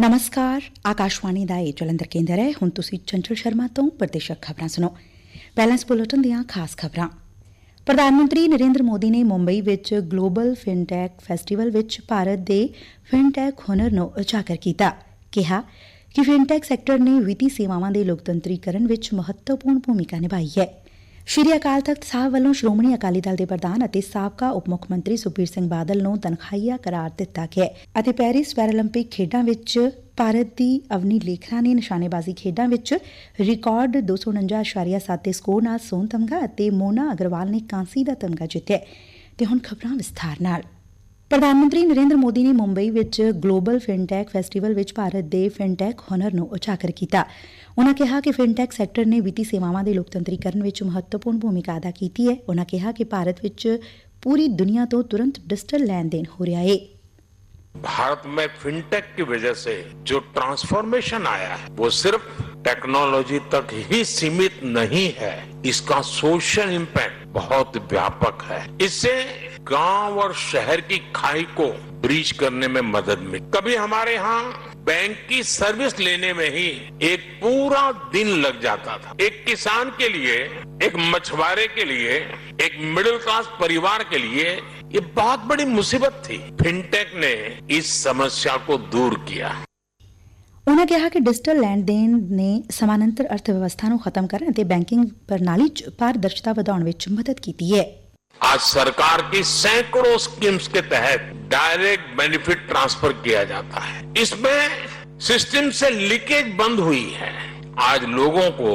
ਨਮਸਕਾਰ ਆਕਾਸ਼ਵਾਣੀ ਦਾ ਇਹ ਜਲੰਧਰ ਕੇਂਦਰ ਹੈ ਹੁਣ ਤੁਸੀਂ ਚੰਚਲ ਸ਼ਰਮਾ ਤੋਂ ਪ੍ਰਦੇਸ਼ਕ ਖਬਰਾਂ ਸੁਣੋ ਪਹਿਲਾਂ ਇਸ ਬੁਲੇਟਿਨ ਦੀਆਂ ਖਾਸ ਖਬਰਾਂ ਪ੍ਰਧਾਨ ਮੰਤਰੀ ਨਰਿੰਦਰ ਮੋਦੀ ਨੇ ਮੁੰਬਈ ਵਿੱਚ ਗਲੋਬਲ ਫਿਨਟੈਕ ਫੈਸਟੀਵਲ ਵਿੱਚ ਭਾਰਤ ਦੇ ਫਿਨਟੈਕ ਹੁਨਰ ਨੂੰ ਉਜਾਗਰ ਕੀਤਾ ਕਿਹਾ ਕਿ ਫਿਨਟੈਕ ਸੈਕਟਰ ਨੇ ਵਿੱਤੀ ਸੇਵਾਵਾਂ ਦੇ ਲੋਕਤੰਤਰੀਕਰਨ ਵਿੱਚ ਮਹੱਤਵਪੂਰਨ ਭੂਮਿਕਾ ਨਿਭਾਈ ਹੈ ਸ਼੍ਰੀ ਅਕਾਲ ਤਖਤ ਸਾਹਿਬ ਵੱਲੋਂ ਸ਼੍ਰੋਮਣੀ ਅਕਾਲੀ ਦਲ ਦੇ ਪ੍ਰਧਾਨ ਅਤੇ ਸਾਬਕਾ ਉਪ ਮੁੱਖ ਮੰਤਰੀ ਸੁਖਬੀਰ ਸਿੰਘ ਬਾਦਲ ਨੂੰ ਤਨਖਾਹੀਆ ਕਰਾਰ ਦਿੱਤਾ ਗਿਆ ਅਤੇ ਪੈਰਿਸ ਪੈਰਾਲੰਪਿਕ ਖੇਡਾਂ ਵਿੱਚ ਭਾਰਤ ਦੀ ਅਵਨੀ ਲੇਖਰਾ ਨੇ ਨਿਸ਼ਾਨੇਬਾਜ਼ੀ ਖੇਡਾਂ ਵਿੱਚ ਰਿਕਾਰਡ 249.7 ਦੇ ਸਕੋਰ ਨਾਲ ਸੋਨ ਤਮਗਾ ਅਤੇ ਮੋਨਾ ਅਗਰਵਾਲ ਨੇ ਕਾਂਸੀ ਦਾ ਤਮਗਾ ਜਿੱਤਿਆ ਤੇ ਹੁਣ ਖਬਰਾਂ ਵਿਸਥਾਰ ਨਾਲ। ਪ੍ਰਧਾਨ ਮੰਤਰੀ ਨਰਿੰਦਰ ਮੋਦੀ ਨੇ ਮੁੰਬਈ ਵਿੱਚ ਗਲੋਬਲ ਫਿਨਟੈਕ ਫੈਸਟੀਵਲ ਵਿੱਚ ਭਾਰਤ ਦੇ ਫਿਨਟੈਕ ਹੁਨਰ ਨੂੰ ਉਜਾਗਰ ਕੀਤਾ ਉਨਾਂ ਕਿਹਾ ਕਿ ਫਿਨਟੈਕ ਸੈਕਟਰ ਨੇ ਵਿੱਤੀ ਸੇਵਾਵਾਂ ਦੇ ਲੋਕਤੰਤਰੀਕਰਨ ਵਿੱਚ ਮਹੱਤਵਪੂਰਨ ਭੂਮਿਕਾ ਅਦਾ ਕੀਤੀ ਹੈ ਉਨਾਂ ਕਿਹਾ ਕਿ ਭਾਰਤ ਵਿੱਚ ਪੂਰੀ ਦੁਨੀਆ ਤੋਂ ਤੁਰੰਤ ਡਿਜੀਟਲ ਲੈਣ ਦੇਣ ਹੋ ਰਿਹਾ ਹੈ भारत में फिनटेक की वजह से जो ट्रांसफॉर्मेशन आया है वो सिर्फ टेक्नोलॉजी तक ही सीमित नहीं है इसका सोशल इम्पैक्ट बहुत व्यापक है इससे गांव और शहर की खाई को ब्रीच करने में मदद मिली कभी हमारे यहाँ बैंक की सर्विस लेने में ही एक पूरा दिन लग जाता था एक किसान के लिए एक मछुआरे के लिए एक मिडिल क्लास परिवार के लिए ये बहुत बड़ी मुसीबत थी फिनटेक ने इस समस्या को दूर किया ਉਨਾਂ ਕਿਹਾ ਕਿ ਡਿਜੀਟਲ ਲੈਣ ਦੇਣ ਨੇ ਸਮਾਨਾਂਤਰ ਅਰਥ ਵਿਵਸਥਾ ਨੂੰ ਖਤਮ ਕਰਨ ਅਤੇ ਬੈਂਕਿੰਗ ਪ੍ਰਣਾਲੀ 'ਚ ਪਾਰਦਰਸ਼ਤਾ ਵਧਾਉਣ ਵਿੱਚ ਮਦਦ ਕੀਤੀ ਹੈ आज सरकार की सैकड़ों स्कीम्स के तहत डायरेक्ट बेनिफिट ट्रांसफर किया जाता है इसमें सिस्टम से लीकेज बंद हुई है आज लोगों को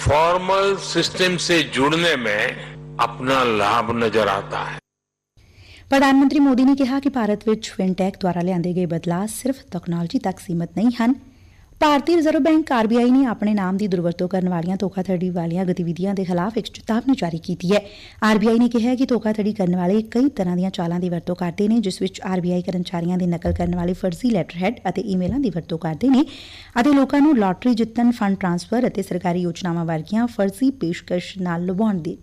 फॉर्मल सिस्टम से जुड़ने में अपना लाभ नजर आता है ਪ੍ਰਧਾਨ ਮੰਤਰੀ ਮੋਦੀ ਨੇ ਕਿਹਾ ਕਿ ਭਾਰਤ ਵਿੱਚ ਫਿਨਟੈਕ ਦੁਆਰਾ ਲਿਆਂਦੇ ਗਏ ਬਦਲਾਅ ਸਿਰਫ ਤਕਨਾਲੋਜੀ ਤੱਕ ਸੀਮਤ ਨਹੀਂ ਹਨ ਭਾਰਤੀ ਰਿਜ਼ਰਵ ਬੈਂਕ ਆਰਬੀਆਈ ਨੇ ਆਪਣੇ ਨਾਮ ਦੀ ਦੁਰਵਰਤੋਂ ਕਰਨ ਵਾਲੀਆਂ ਧੋਖਾਧੜੀ ਵਾਲੀਆਂ ਗਤੀਵਿਧੀਆਂ ਦੇ ਖਿਲਾਫ ਇੱਕ ਚੇਤਾਵਨੀ ਜਾਰੀ ਕੀਤੀ ਹੈ। ਆਰਬੀਆਈ ਨੇ ਕਿਹਾ ਕਿ ਧੋਖਾਧੜੀ ਕਰਨ ਵਾਲੇ ਕਈ ਤਰ੍ਹਾਂ ਦੀਆਂ ਚਾਲਾਂ ਦੀ ਵਰਤੋਂ ਕਰਦੇ ਨੇ, ਜਿਸ ਵਿੱਚ ਆਰਬੀਆਈ ਕਰਮਚਾਰੀਆਂ ਦੀ ਨਕਲ ਕਰਨ ਵਾਲੇ ਫਰਜ਼ੀ ਲੈਟਰ ਲੈਟਰਹੈਡ ਅਤੇ ਈਮੇਲਾਂ ਦੀ ਵਰਤੋਂ ਕਰਦੇ ਨੇ ਅਤੇ ਲੋਕਾਂ ਨੂੰ ਲਾਟਰੀ ਜਿੱਤਣ ਫੰਡ ਟ੍ਰਾਂਸਫਰ ਅਤੇ ਸਰਕਾਰੀ ਯੋਜਨਾਵਾਂ ਵਰਗੀਆਂ ਫਰਜ਼ੀ ਪੇਸ਼ਕਸ਼ ਨਾਲ ਲੁਭਾਉਣ ਦੀ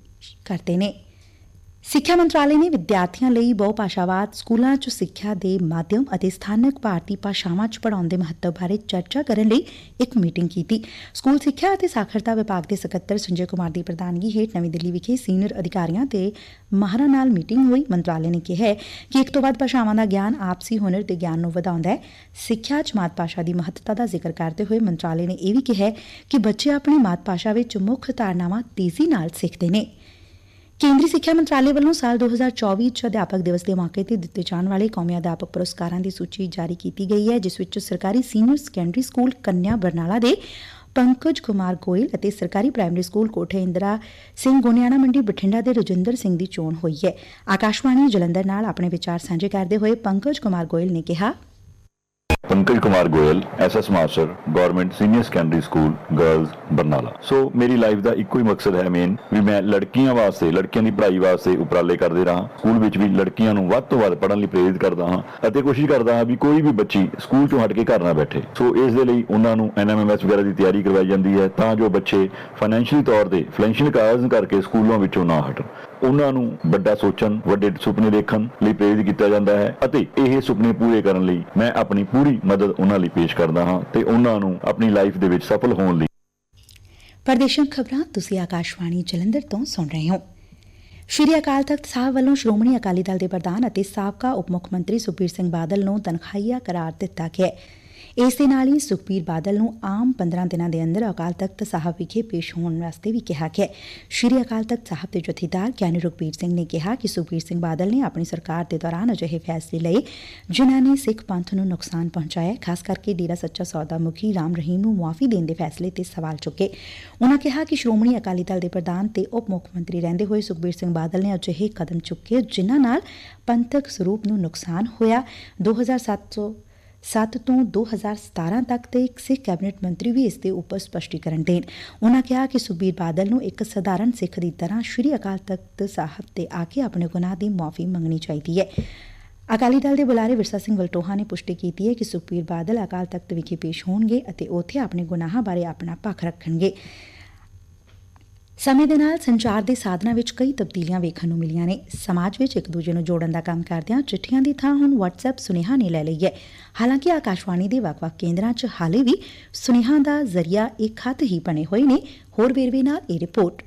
ਕਰਦੇ ਨੇ। ਸਿੱਖਿਆ ਮੰਤਰਾਲੇ ਨੇ ਵਿਦਿਆਰਥੀਆਂ ਲਈ ਬਹੁ ਭਾਸ਼ਾਵਾਦ ਸਕੂਲਾਂ 'ਚ ਸਿੱਖਿਆ ਦੇ ਮਾਧਿਅਮ ਅਤੇ ਸਥਾਨਕ ਭਾਰਤੀ ਭਾਸ਼ਾਵਾਂ 'ਚ ਪੜਾਉਣ ਦੇ ਮਹੱਤਵ ਬਾਰੇ ਚਰਚਾ ਕਰਨ ਲਈ ਇੱਕ ਮੀਟਿੰਗ ਕੀਤੀ। ਸਕੂਲ ਸਿੱਖਿਆ ਅਤੇ ਸਾਖਰਤਾ ਵਿਭਾਗ ਦੇ ਸਕੱਤਰ ਸੰਜੇ ਕੁਮਾਰ ਦੀ ਪ੍ਰਧਾਨਗੀ ਹੇਠ ਨਵੀਂ ਦਿੱਲੀ ਵਿਖੇ ਸੀਨੀਅਰ ਅਧਿਕਾਰੀਆਂ ਤੇ ਮਾਹਰਾਂ ਨਾਲ ਮੀਟਿੰਗ ਹੋਈ। ਮੰਤਰਾਲੇ ਨੇ ਕਿਹਾ ਕਿ ਇੱਕ ਤੋਂ ਵੱਧ ਭਾਸ਼ਾਵਾਂ ਦਾ ਗਿਆਨ ਆਪਸੀ ਹੁਨਰ ਤੇ ਗਿਆਨ ਨੂੰ ਵਧਾਉਂਦਾ ਹੈ। ਸਿੱਖਿਆ 'ਚ ਮਾਤ ਭਾਸ਼ਾ ਦੀ ਮਹੱਤਤਾ ਦਾ ਜ਼ਿਕਰ ਕਰਦੇ ਹੋਏ ਮੰਤਰਾਲੇ ਨੇ ਇਹ ਵੀ ਕਿਹਾ ਕਿ ਬੱਚੇ ਆਪਣੀ ਮਾਤ ਭਾਸ਼ਾ ਵਿੱਚ ਮੁੱਖ ਧਾਰਨਾਵਾਂ ਤੇਜ਼ੀ ਨਾਲ ਸਿੱਖਦੇ ਨੇ। ਕੇਂਦਰੀ ਸਿੱਖਿਆ ਮੰਤਰਾਲੇ ਵੱਲੋਂ ਸਾਲ 2024 ਚ ਅਧਿਆਪਕ ਦਿਵਸ ਦੇ ਮੌਕੇ ਤੇ ਦਿੱਤੇ ਜਾਣ ਵਾਲੇ ਕੌਮੀ ਅਧਿਆਪਕ ਪੁਰਸਕਾਰਾਂ ਦੀ ਸੂਚੀ ਜਾਰੀ ਕੀਤੀ ਗਈ ਹੈ, ਜਿਸ ਵਿੱਚ ਸਰਕਾਰੀ ਸੀਨੀਅਰ ਸੈਕੰਡਰੀ ਸਕੂਲ ਕੰਨਿਆ ਬਰਨਾਲਾ ਦੇ ਪੰਕਜ ਕੁਮਾਰ ਗੋਇਲ ਅਤੇ ਸਰਕਾਰੀ ਪ੍ਰਾਇਮਰੀ ਸਕੂਲ ਕੋਠੇ ਇੰਦਰਾ ਸਿੰਘ ਗੋਨਿਆਣਾ ਮੰਡੀ ਬਠਿੰਡਾ ਦੇ ਰਜਿੰਦਰ ਸਿੰਘ ਦੀ ਚੋਣ ਹੋਈ ਹੈ। ਆਕਾਸ਼ਵਾਣੀ ਜਲੰਧਰ ਨਾਲ ਆਪਣੇ ਵਿਚਾਰ ਸਾਂਝੇ ਕਰਦੇ ਹੋਏ ਪੰਕਜ ਕੁਮਾਰ ਗੋਇਲ ਨੇ ਕਿਹਾ Pankaj Kumar Goyal SS master government senior secondary school girls Barnala. So ਮੇਰੀ ਲਾਈਫ ਦਾ ਇੱਕੋ ਹੀ ਮਕਸਦ ਹੈ ਮੇਨ ਵੀ ਮੈਂ ਲੜਕੀਆਂ ਵਾਸਤੇ, ਲੜਕੀਆਂ ਦੀ ਪੜ੍ਹਾਈ ਵਾਸਤੇ ਉਪਰਾਲੇ ਕਰਦੇ ਰਹਾ ਸਕੂਲ ਵਿੱਚ ਵੀ ਲੜਕੀਆਂ ਨੂੰ ਵੱਧ ਤੋਂ ਵੱਧ ਪੜ੍ਹਨ ਲਈ ਪ੍ਰੇਰਿਤ ਕਰਦਾ ਹਾਂ ਅਤੇ ਕੋਸ਼ਿਸ਼ ਕਰਦਾ ਹਾਂ ਵੀ ਕੋਈ ਵੀ ਬੱਚੀ ਸਕੂਲ ਤੋਂ ਹਟ ਕੇ ਘਰ ਨਾ ਬੈਠੇ। ਸੋ ਇਸ ਦੇ ਲਈ ਉਹਨਾਂ ਨੂੰ ਐਨਐਮਐਮਐਸ ਵਗੈਰਾ ਦੀ ਤਿਆਰੀ ਕਰਵਾਈ ਜਾਂਦੀ ਹੈ ਤਾਂ ਜੋ ਬੱਚੇ ਫਾਈਨੈਂਸ਼ੀਅਲੀ ਤੌਰ ਤੇ ਫਾਈਨੈਂਸ਼ੀਅਲ ਕਾਰਨ ਕਰਕੇ ਸਕੂਲਾਂ ਵਿੱਚੋਂ ਨਾ ਹਟਣ। ਉਹਨਾਂ ਨੂੰ ਵੱਡਾ ਸੋਚਣ, ਵੱਡੇ ਸੁਪਨੇ ਦੇਖਣ ਲਈ ਪ੍ਰੇਰਿਤ ਕੀਤਾ ਜਾਂਦਾ ਹੈ ਅਤੇ ਇਹ ਸੁਪਨੇ ਪੂਰੇ ਕਰਨ ਲਈ ਮੈਂ ਆਪਣੀ ਪੂਰੀ ਮਦਦ ਉਹਨਾਂ ਲਈ ਪੇਸ਼ ਕਰਦਾ ਹਾਂ ਤੇ ਉਹਨਾਂ ਨੂੰ ਆਪਣੀ ਲਾਈਫ ਦੇ ਵਿੱਚ ਸਫਲ ਹੋਣ ਲਈ। ਪ੍ਰਦੇਸ਼ਕ ਖਬਰਾਂ ਤੁਸੀਂ ਆਕਾਸ਼ਵਾਣੀ ਜਲੰਧਰ ਤੋਂ ਸੁਣ ਰਹੇ ਹੋ। ਸ਼੍ਰੀ ਅਕਾਲ ਤਖਤ ਸਾਹਿਬ ਵੱਲੋਂ ਸ਼੍ਰੋਮਣੀ ਅਕਾਲੀ ਦਲ ਦੇ ਪ੍ਰਧਾਨ ਅਤੇ ਸਾਬਕਾ ਉਪ ਮੁੱਖ ਮੰਤਰੀ ਸੁਖਬੀਰ ਸਿੰਘ ਬਾਦਲ ਨੂੰ ਤਨਖਾਹੀਆ ਕਰਾਰ ਦਿੱਤਾ ਗਿਆ ਹੈ। ਇਸ ਦੇ ਨਾਲ ਹੀ ਸੁਖਬੀਰ ਬਾਦਲ ਨੂੰ ਆਮ 15 ਦਿਨਾਂ ਦੇ ਅੰਦਰ ਅਕਾਲ ਤਖਤ ਸਾਹਿਬ ਵਿਖੇ ਪੇਸ਼ ਹੋਣ ਵਾਸਤੇ ਵੀ ਕਿਹਾ ਗਿਆ ਸ਼੍ਰੀ ਅਕਾਲ ਤਖਤ ਸਾਹਿਬ ਦੇ ਜਥੇਦਾਰ ਗਿਆਨੀ ਰੁਕਬੀਰ ਸਿੰਘ ਨੇ ਕਿਹਾ ਕਿ ਸੁਖਬੀਰ ਸਿੰਘ ਬਾਦਲ ਨੇ ਆਪਣੀ ਸਰਕਾਰ ਦੇ ਦੌਰਾਨ ਅਜਿਹੇ ਫੈਸਲੇ ਲਏ, ਜਿਨ੍ਹਾਂ ਨੇ ਸਿੱਖ ਪੰਥ ਨੂੰ ਨੁਕਸਾਨ ਪਹੁੰਚਾਇਆ ਖਾਸ ਕਰਕੇ ਡੇਰਾ ਸੱਚਾ ਸੌਦਾ ਮੁਖੀ ਰਾਮ ਰਹੀਮ ਨੂੰ ਮੁਆਫੀ ਦੇਣ ਦੇ ਫੈਸਲੇ ਤੇ ਸਵਾਲ ਚੁੱਕੇ। ਉਨ੍ਹਾਂ ਕਿਹਾ ਕਿ ਸ਼੍ਰੋਮਣੀ ਅਕਾਲੀ ਦਲ ਦੇ ਪ੍ਰਧਾਨ ਤੇ ਉਪ ਮੁੱਖ ਮੰਤਰੀ ਰਹਿੰਦੇ ਹੋਏ ਸੁਖਬੀਰ ਸਿੰਘ ਬਾਦਲ ਨੇ ਅਜਿਹੇ ਕਦਮ ਚੁੱਕੇ, ਜਿਨ੍ਹਾਂ ਨਾਲ ਪੰਥਕ ਸਰੂਪ ਨੂੰ ਨੁਕਸਾਨ ਹੋਇਆ। 2700 7 ਤੋਂ 2017 ਤੱਕ ਦੇ ਇੱਕ ਸਿੱਖ ਕੈਬਨਿਟ ਮੰਤਰੀ ਵੀ ਇਸ ਦੇ ਉੱਪਰ ਸਪਸ਼ਟੀਕਰਨ ਦੇਣ। ਉਨ੍ਹਾਂ ਕਿਹਾ ਕਿ ਸੁਬੀਰ ਬਾਦਲ ਨੂੰ ਇੱਕ ਸਧਾਰਨ ਸਿੱਖ ਦੀ ਤਰ੍ਹਾਂ ਸ਼੍ਰੀ ਅਕਾਲ ਤਖਤ ਸਾਹਿਬ ਤੇ ਆ ਕੇ ਆਪਣੇ ਗੁਨਾਹ ਦੀ ਮਾਫੀ ਮੰਗਣੀ ਚਾਹੀਦੀ ਹੈ। ਅਕਾਲੀ ਦਲ ਦੇ ਬੁਲਾਰੇ ਵਿਰਸਾ ਸਿੰਘ ਵਲਟੋਹਾ ਨੇ ਪੁਸ਼ਟੀ ਕੀਤੀ ਹੈ ਕਿ ਸੁਖਬੀਰ ਬਾਦਲ ਅਕਾਲ ਤਖਤ ਵਿਖੇ ਪੇਸ਼ ਹੋਣਗੇ ਅਤੇ ਉੱਥੇ ਆਪਣੇ ਗੁਨਾਹਾਂ ਬਾਰੇ ਆਪਣਾ ਪੱਖ ਰੱਖਣਗੇ। ਸਮੇਂ ਦੇ ਨਾਲ ਸੰਚਾਰ ਦੇ ਸਾਧਨਾਂ ਵਿੱਚ ਕਈ ਤਬਦੀਲੀਆਂ ਵੇਖਣ ਨੂੰ ਮਿਲੀਆਂ ਨੇ। ਸਮਾਜ ਵਿੱਚ ਇੱਕ ਦੂਜੇ ਨੂੰ ਜੋੜਨ ਦਾ ਕੰਮ ਕਰਦਿਆਂ ਚਿੱਠੀਆਂ ਦੀ ਥਾਂ ਹੁਣ WhatsApp ਸੁਨੇਹਾ ਨੇ ਲੈ ਲਈ ਹੈ। ਹਾਲਾਂਕਿ ਆਕਾਸ਼ਵਾਣੀ ਦੇ ਵੱਖ-ਵੱਖ ਕੇਂਦਰਾਂ 'ਚ ਹਾਲੇ ਵੀ ਸੁਨੇਹਾ ਦਾ ਜ਼ਰੀਆ ਇੱਕ ਖਤ ਹੀ ਬਣੇ ਹੋਏ ਨੇ। ਹੋਰ ਵੇਰਵੇ ਨਾਲ ਇਹ ਰਿਪੋਰਟ।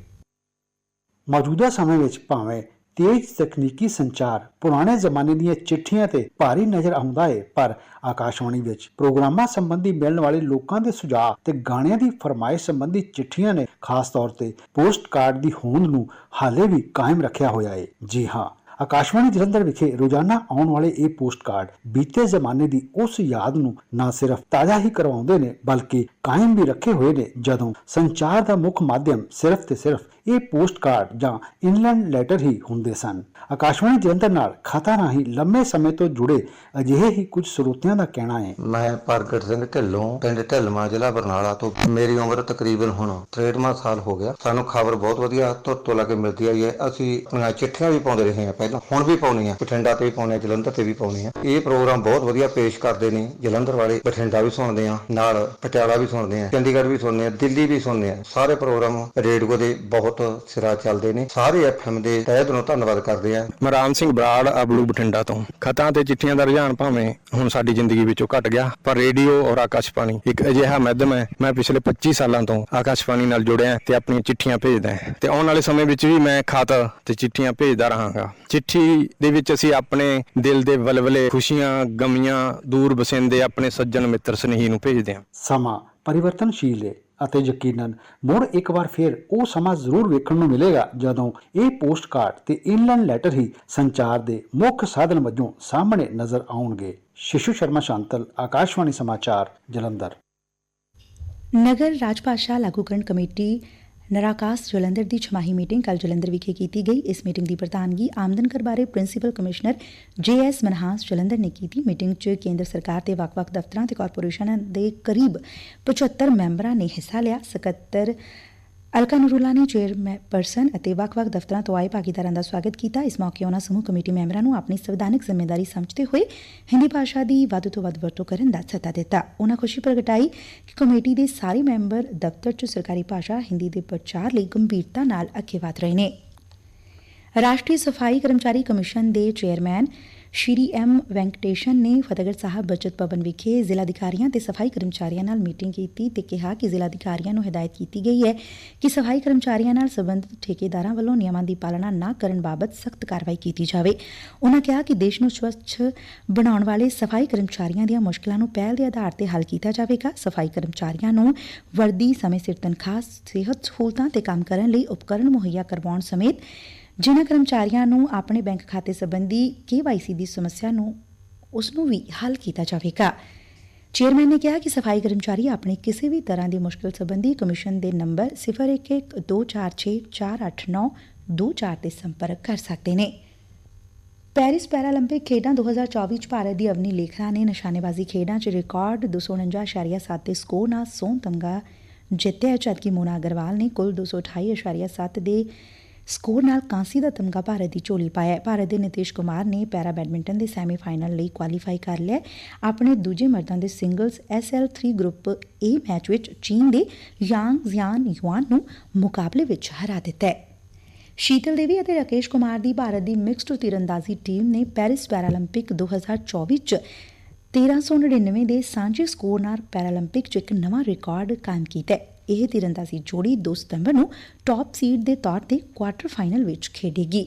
ਮੌਜੂਦਾ ਸਮੇਂ ਵਿੱਚ ਭਾਵੇਂ ਤੇਜ਼ ਤਕਨੀਕੀ ਸੰਚਾਰ, ਪੁਰਾਣੇ ਜ਼ਮਾਨੇ ਦੀਆਂ ਚਿੱਠੀਆਂ ਤੇ ਭਾਰੀ ਨਜ਼ਰ ਆਉਂਦਾ ਹੈ ਪਰ ਆਕਾਸ਼ਵਾਣੀ ਵਿੱਚ ਪ੍ਰੋਗਰਾਮਾਂ ਸੰਬੰਧੀ ਮਿਲਣ ਵਾਲੇ ਲੋਕਾਂ ਦੇ ਸੁਝਾਅ ਤੇ ਗਾਣਿਆਂ ਦੀ ਫਰਮਾਇਸ਼ ਸੰਬੰਧੀ ਚਿੱਠੀਆਂ ਨੇ, ਖਾਸ ਤੌਰ ਤੇ ਪੋਸਟ ਕਾਰਡ ਦੀ ਹੋਂਦ ਨੂੰ ਹਾਲੇ ਵੀ ਕਾਇਮ ਰੱਖਿਆ ਹੋਇਆ ਹੈ ਜੀ ਹਾਂ, ਆਕਾਸ਼ਵਾਣੀ ਜਲੰਧਰ ਵਿਖੇ ਰੋਜ਼ਾਨਾ ਆਉਣ ਵਾਲੇ ਇਹ ਪੋਸਟ ਕਾਰਡ ਬੀਤੇ ਜ਼ਮਾਨੇ ਦੀ ਉਸ ਯਾਦ ਨੂੰ ਨਾ ਸਿਰਫ ਤਾਜ਼ਾ ਹੀ ਕਰਵਾਉਂਦੇ ਨੇ, ਬਲਕਿ ਕਾਇਮ ਵੀ ਰੱਖੇ ਹੋਏ ਨੇ, ਜਦੋਂ ਸੰਚਾਰ ਦਾ ਮੁੱਖ ਮਾਧਿਅਮ ਸਿਰਫ ਤੇ ਸਿਰਫ ਇਹ ਪੋਸਟ ਕਾਰਡ ਜਾਂ ਇਨਲੈਂਡ ਲੈਟਰ ਹੀ ਹੁੰਦੇ ਸਨ। ਆਕਾਸ਼ਵਾਣੀ ਜਲੰਧਰ ਨਾਲ ਖਾਤਾ ਰਾਹੀਂ ਲੰਮੇ ਸਮੇਂ ਤੋਂ ਜੁੜੇ ਅਜਿਹੇ ਹੀ ਕੁਝ ਸਰੋਤਿਆਂ ਦਾ ਕਹਿਣਾ ਹੈ। ਮੈਂ ਪ੍ਰਗਟ ਸਿੰਘ ਢਿੱਲੋਂ, ਪਿੰਡ ਢਿੱਲਵਾਂ, ਜ਼ਿਲ੍ਹਾ ਬਰਨਾਲਾ ਤੋਂ। ਮੇਰੀ ਉਮਰ ਤਕਰੀਬਨ ਹੁਣ 63ਵਾਂ ਸਾਲ ਹੋ ਗਿਆ। ਸਾਨੂੰ ਖਬਰ ਬਹੁਤ ਵਧੀਆ ਤੁਰ ਤੋਂ ਲਾ ਕੇ ਮਿਲਦੀ ਆਈ ਹੈ। ਅਸੀਂ ਆਪਣੀਆਂ ਚਿੱਠੀਆਂ ਵੀ ਪਾਉਂਦੇ ਰਹੇ ਹਾਂ ਪਹਿਲਾਂ। ਹੁਣ ਵੀ ਪਾਉਣੀ ਆ ਬਠਿੰਡਾ ਤੇ ਵੀ ਪਾਉਣੇ ਆ ਜਲੰਧਰ ਤੇ ਵੀ ਪਾਉਣੇ ਆ ਇਹ ਪ੍ਰੋਗਰਾਮ ਬਹੁਤ ਵਧੀਆ ਪੇਸ਼ ਕਰਦੇ ਨੇ। ਜਲੰਧਰ ਵਾਲੇ ਬਠਿੰਡਾ ਵੀ ਸੁਣਦੇ ਆ ਨਾਲ ਪਟਿਆਲਾ ਵੀ ਸੁਣਦੇ ਆ ਚੰਡੀਗੜ੍ਹ ਵੀ ਸੁਣਦੇ ਆ ਦਿੱਲੀ ਵੀ ਸੁਣਦੇ ਆ ਸਾਰੇ ਪ੍ਰੋਗਰਾਮ ਰੇਡੀਓ ਦੇ ਬਹੁਤ ਸਿਰਾ ਚੱਲਦੇ ਨੇ। ਸਾਰੇ ਐਫਐਮ ਦੇ ਤਹਿ ਦਿਲੋਂ ਧੰਨਵਾਦ ਕਰਦੇ ਆ ਮੈਂ ਰਾਮ ਸਿੰਘ ਬਰਾੜ ਅਬਲੂ ਬਠਿੰਡਾ ਤੋਂ। ਖਤਾਂ ਤੇ ਚਿੱਠੀਆਂ ਦਾ ਰੁਝਾਨ ਭਾਵੇਂ ਹੁਣ ਸਾਡੀ ਜ਼ਿੰਦਗੀ ਵਿੱਚੋਂ ਘਟ ਗਿਆ ਪਰ ਰੇਡੀਓ ਔਰ ਆਕਾਸ਼ਵਾਣੀ ਇੱਕ ਅਜਿਹਾ ਮਾਧਿਅਮ ਹੈ ਮੈਂ ਪਿਛਲੇ 25 ਸਾਲਾਂ ਤੋਂ ਆਕਾਸ਼ਵਾਣੀ ਨਾਲ ਜੁੜਿਆ ਤੇ ਆਪਣੀਆਂ ਚਿੱਠੀਆਂ ਭੇਜਦਾ ਹਾਂ। ਤੇ ਆਉਣ ਵਾਲੇ ਸਮੇਂ ਵਿੱਚ ਵੀ ਮੈਂ ਖਤ ਤੇ ਚਿੱਠੀਆਂ ਭੇਜਦਾ ਰਹਾਂਗਾ। ਚਿੱਠੀ ਦੇ ਵਿੱਚ ਅਸੀਂ ਆਪਣੇ ਦਿਲ ਦੇ ਵਲਵਲੇ ਖੁਸ਼ੀਆਂ ਗਮੀਆਂ ਦੂਰ ਵਸਿੰਦੇ ਆਪਣੇ ਸੱਜਣ ਮਿੱਤਰ ਸਨੇਹੀ ਨੂੰ ਭੇਜਦੇ ਹਾਂ। ਸਮਾਂ ਪਰਿਵਰਤਨਸ਼ੀਲ ਹੈ। ਅਤੇ ਯਕੀਨਨ ਮੁੜ ਇੱਕ ਵਾਰ ਫਿਰ ਉਹ ਸਮਾਂ ਜ਼ਰੂਰ ਵੇਖਣ ਨੂੰ ਮਿਲੇਗਾ ਜਦੋਂ ਇਹ ਪੋਸਟ ਕਾਰਡ ਤੇ ਇਨਲੈਂਡ ਲੈਟਰ ਹੀ ਸੰਚਾਰ ਦੇ ਮੁੱਖ ਸਾਧਨ ਵਜੋਂ ਸਾਹਮਣੇ ਨਜ਼ਰ ਆਉਣਗੇ। ਸ਼ਿਸ਼ੂ ਸ਼ਰਮਾ, ਸ਼ਾਂਤਲ, ਆਕਾਸ਼ਵਾਣੀ ਸਮਾਚਾਰ, ਜਲੰਧਰ। ਨਗਰ ਰਾਜਪਾਸ਼ਾ ਲਾਗੂਕਰਨ ਕਮੇਟੀ ਨਰਾਕਾਸ ਜਲੰਧਰ ਦੀ ਛਮਾਹੀ ਮੀਟਿੰਗ ਕੱਲ ਜਲੰਧਰ ਵਿਖੇ ਕੀਤੀ ਗਈ। ਇਸ ਮੀਟਿੰਗ ਦੀ ਪ੍ਰਧਾਨਗੀ ਆਮਦਨ ਕਰ ਬਾਰੇ principal commissioner J S Manhas Jalandhar ਨੇ ਕੀਤੀ। ਮੀਟਿੰਗ 'ਚ ਕੇਂਦਰ ਸਰਕਾਰ ਦੇ ਵੱਖ-ਵੱਖ ਦਫ਼ਤਰਾਂ ਤੇ ਕਾਰਪੋਰੇਸ਼ਨਾਂ ਦੇ ਕਰੀਬ 75 ਮੈਂਬਰਾਂ ਨੇ ਹਿੱਸਾ ਲਿਆ। ਸਕੱਤਰ ਅਲਕਾ ਨੂਰੁੱਲਾ ਨੇ ਚੇਅਰਪਰਸਨ ਅਤੇ ਵੱਖ-ਵੱਖ ਦਫ਼ਤਰਾਂ ਤੋਂ ਆਏ ਭਾਗੀਦਾਰਾਂ ਦਾ ਸਵਾਗਤ ਕੀਤਾ। ਇਸ ਮੌਕੇ ਉਹਨਾਂ ਸਮੂਹ ਕਮੇਟੀ ਮੈਂਬਰਾਂ ਨੂੰ ਆਪਣੀ ਸੰਵਿਧਾਨਕ ਜ਼ਿੰਮੇਵਾਰੀ ਸਮਝਦੇ ਹੋਏ ਹਿੰਦੀ ਭਾਸ਼ਾ ਦੀ ਵੱਧ ਤੋਂ ਵੱਧ ਵਰਤੋਂ ਕਰਨ ਦਾ ਸੱਦਾ ਦਿੱਤਾ। ਉਹਨਾਂ ਖੁਸ਼ੀ ਪ੍ਰਗਟਾਈ ਕਿ ਕਮੇਟੀ ਦੇ ਸਾਰੇ ਮੈਂਬਰ ਦਫ਼ਤਰ 'ਚ ਸਰਕਾਰੀ ਭਾਸ਼ਾ, ਹਿੰਦੀ ਦੇ ਪ੍ਰਚਾਰ ਲਈ ਗੰਭੀਰਤਾ ਨਾਲ ਅੱਗੇ ਵਧ ਰਹੇ ਨੇ। ਰਾਸ਼ਟਰੀ ਸਫ਼ਾਈ ਕਰਮਚਾਰੀ ਕਮਿਸ਼ਨ ਦੇ ਚੇਅਰਮੈਨ ਸ਼੍ਰੀ ਐਮ ਵੈਂਕਟੇਸ਼ਨ ਨੇ ਫਤਿਹਗੜ੍ਹ ਸਾਹਿਬ ਬਚਤ ਭਵਨ ਵਿਖੇ ਜ਼ਿਲ੍ਹਾ ਅਧਿਕਾਰੀਆਂ ਤੇ ਸਫ਼ਾਈ ਕਰਮਚਾਰੀਆਂ ਨਾਲ ਮੀਟਿੰਗ ਕੀਤੀ ਤੇ ਕਿਹਾ ਕਿ ਜ਼ਿਲ੍ਹਾ ਅਧਿਕਾਰੀਆਂ ਨੂੰ ਹਦਾਇਤ ਕੀਤੀ ਗਈ ਹੈ ਕਿ ਸਫ਼ਾਈ ਕਰਮਚਾਰੀਆਂ ਨਾਲ ਸਬੰਧਤ ਠੇਕੇਦਾਰਾਂ ਵੱਲੋਂ ਨਿਯਮਾਂ ਦੀ ਪਾਲਣਾ ਨਾ ਕਰਨ ਬਾਬਤ ਸਖਤ ਕਾਰਵਾਈ ਕੀਤੀ ਜਾਵੇ। ਉਨ੍ਹਾਂ ਕਿਹਾ ਕਿ ਦੇਸ਼ ਨੂੰ ਸਵੱਛ ਬਣਾਉਣ ਵਾਲੇ ਸਫ਼ਾਈ ਕਰਮਚਾਰੀਆਂ ਦੀਆਂ ਮੁਸ਼ਕਲਾਂ ਨੂੰ ਪਹਿਲ ਦੇ ਆਧਾਰ ਤੇ ਹੱਲ ਕੀਤਾ ਜਾਵੇਗਾ। ਸਫ਼ਾਈ ਕਰਮਚਾਰੀਆਂ ਨੂੰ ਵਰਦੀ, ਸਮੇਂ ਸਿਰ ਤਨਖਾਹ, ਸਿਹਤ ਸਹੂਲਤਾਂ ਤੇ ਕੰਮ ਕਰਨ ਲਈ ਉਪਕਰਨ ਮੁਹੱਈਆ ਕਰਵਾਉਣ ਸਮੇਤ ਜਿਨ੍ਹਾਂ ਕਰਮਚਾਰੀਆਂ ਨੂੰ ਆਪਣੇ ਬੈਂਕ ਖਾਤੇ ਸੰਬੰਧੀ KYC ਦੀ ਸਮੱਸਿਆ ਨੂੰ, ਉਸ ਨੂੰ ਵੀ ਹੱਲ ਕੀਤਾ ਜਾਵੇਗਾ। ਚੇਅਰਮੈਨ ਨੇ ਕਿਹਾ ਕਿ ਸਫ਼ਾਈ ਕਰਮਚਾਰੀ ਆਪਣੇ ਕਿਸੇ ਵੀ ਤਰ੍ਹਾਂ ਦੀ ਮੁਸ਼ਕਲ ਸੰਬੰਧੀ ਕਮਿਸ਼ਨ ਦੇ ਨੰਬਰ 0112464892 ਤੇ ਸੰਪਰਕ ਕਰ ਸਕਦੇ ਨੇ। ਪੈਰਿਸ ਪੈਰਾਲੰਪਿਕ ਖੇਡਾਂ 2024 ਚ ਭਾਰਤ ਦੀ ਅਵਨੀ ਲੇਖਰਾ ਨੇ ਨਿਸ਼ਾਨੇਬਾਜ਼ੀ ਖੇਡਾਂ ਚ ਰਿਕਾਰਡ 249.7 ਦੇ ਸਕੋਰ ਨਾਲ ਸੋਨ ਤਮਗਾ ਜਿੱਤਿਆ ਜਦਕਿ ਮੋਨਾ ਅਗਰਵਾਲ ਨੇ ਕੁੱਲ 228.7 ਦੇ ਸਕੋਰ ਨਾਲ ਕਾਂਸੀ ਦਾ ਤਮਗਾ ਭਾਰਤ ਦੀ ਝੋਲੀ ਪਾਇਆ ਭਾਰਤ ਦੇ ਨਿਤੇਸ਼ ਕੁਮਾਰ ਨੇ ਪੈਰਾ ਬੈਡਮਿੰਟਨ ਦੇ ਸੈਮੀਫਾਈਨਲ ਲਈ ਕੁਆਲੀਫਾਈ ਕਰ ਲਿਆ ਆਪਣੇ ਦੂਜੇ ਮਰਦਾਂ ਦੇ singles SL3 group A match ਵਿੱਚ ਚੀਨ ਦੇ ਯਾਂਗ ਜ਼ਿਆਨ ਯੁਆਨ ਨੂੰ ਮੁਕਾਬਲੇ ਵਿੱਚ ਹਰਾ ਦਿੱਤਾ ਹੈ। ਸ਼ੀਤਲ ਦੇਵੀ ਅਤੇ ਰਾਕੇਸ਼ ਕੁਮਾਰ ਦੀ ਭਾਰਤ ਦੀ ਮਿਕਸਡ ਤੀਰੰਦਾਜ਼ੀ ਟੀਮ ਨੇ ਪੈਰਿਸ ਪੈਰਾਲੰਪਿਕ 2024 ਚ 1399 ਦੇ ਸਾਂਝੇ ਸਕੋਰ ਨਾਲ ਪੈਰਾਲੰਪਿਕ 'ਚ ਇੱਕ ਨਵਾਂ ਰਿਕਾਰਡ ਕਾਇਮ ਕੀਤਾ ਹੈ। ਇਹ ਤੀਰੰਦਾਜ਼ੀ ਜੋੜੀ 2 ਸਤੰਬਰ ਨੂੰ ਟਾਪ ਸੀਡ ਦੇ ਤੌਰ ਤੇ ਕੁਆਟਰ ਫਾਈਨਲ ਵਿੱਚ ਖੇਡੇਗੀ।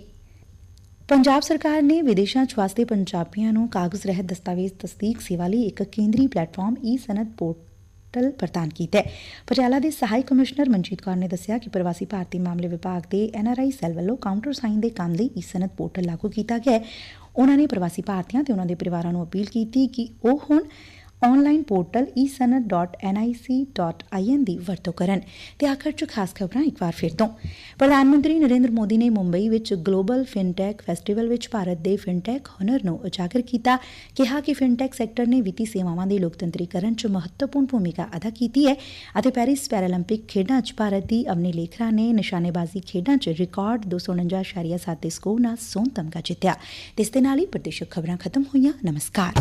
ਪੰਜਾਬ ਸਰਕਾਰ ਨੇ ਵਿਦੇਸ਼ਾਂ 'ਚ ਵਸਦੇ ਪੰਜਾਬੀਆਂ ਨੂੰ ਕਾਗਜ਼ ਰਹਿਤ ਦਸਤਾਵੇਜ਼ ਤਸਦੀਕ ਸੇਵਾ ਲਈ ਇੱਕ ਕੇਂਦਰੀ ਪਲੇਟਫਾਰਮ ਈ ਸਨਦ ਪੋਰਟਲ ਪ੍ਰਦਾਨ ਕੀਤਾ ਹੈ। ਪਟਿਆਲਾ ਦੇ ਸਹਾਇਕ ਕਮਿਸ਼ਨਰ ਮਨਜੀਤ ਕੌਰ ਨੇ ਦੱਸਿਆ ਕਿ ਪ੍ਰਵਾਸੀ ਭਾਰਤੀ ਮਾਮਲੇ ਵਿਭਾਗ ਦੇ ਐਨਆਰਆਈ ਸੈੱਲ ਵੱਲੋਂ ਕਾਊਂਟਰ ਸਾਈਨ ਦੇ ਕੰਮ ਲਈ ਈ ਸਨਦ ਪੋਰਟਲ ਲਾਗੂ ਕੀਤਾ ਗਿਆ ਹੈ। ਉਹਨਾਂ ਨੇ ਪ੍ਰਵਾਸੀ ਭਾਰਤੀਆਂ ਤੇ ਉਹਨਾਂ ਦੇ ਪਰਿਵਾਰਾਂ ਨੂੰ ਅਪੀਲ ਕੀਤੀ ਕਿ ਉਹ ਹੁਣ ਆਨਲਾਈਨ ਪੋਰਟਲ esanad.nic.in ਦੀ ਵਰਤੋਂ ਕਰਨ। ਤੇ ਆਖਰ ਚ ਖਾਸ ਖਬਰਾਂ ਇੱਕ ਵਾਰ ਫਿਰ ਤੋਂ। ਪ੍ਰਧਾਨ ਮੰਤਰੀ ਨਰਿੰਦਰ ਮੋਦੀ ਨੇ ਮੁੰਬਈ ਵਿੱਚ ਗਲੋਬਲ ਫਿਨਟੈਕ ਫੈਸਟੀਵਲ ਵਿੱਚ ਭਾਰਤ ਦੇ ਫਿਨਟੈਕ ਹੁਨਰ ਨੂੰ ਉਜਾਗਰ ਕੀਤਾ। ਕਿਹਾ ਕਿ ਫਿਨਟੈਕ ਸੈਕਟਰ ਨੇ ਵਿੱਤੀ ਸੇਵਾਵਾਂ ਦੇ ਲੋਕਤੰਤਰੀਕਰਨ ਚ ਮਹੱਤਵਪੂਰਨ ਭੂਮਿਕਾ ਅਦਾ ਕੀਤੀ ਹੈ ਅਤੇ ਪੈਰਿਸ ਪੈਰਾਲੰਪਿਕ ਖੇਡਾਂ ਚ ਭਾਰਤ ਦੀ ਅਵਨੀ ਲੇਖਰਾ ਨੇ ਨਿਸ਼ਾਨੇਬਾਜ਼ੀ ਖੇਡਾਂ ਚ ਰਿਕਾਰਡ 249.7 ਸਕੋਰ ਨਾਲ ਸੋਨ ਤਮਗਾ ਜਿੱਤਿਆ। ਇਸ ਦੇ ਨਾਲ ਹੀ ਪ੍ਰਦੇਸ਼ਕ ਖਬਰਾਂ ਖਤਮ ਹੋਈਆਂ। ਨਮਸਕਾਰ।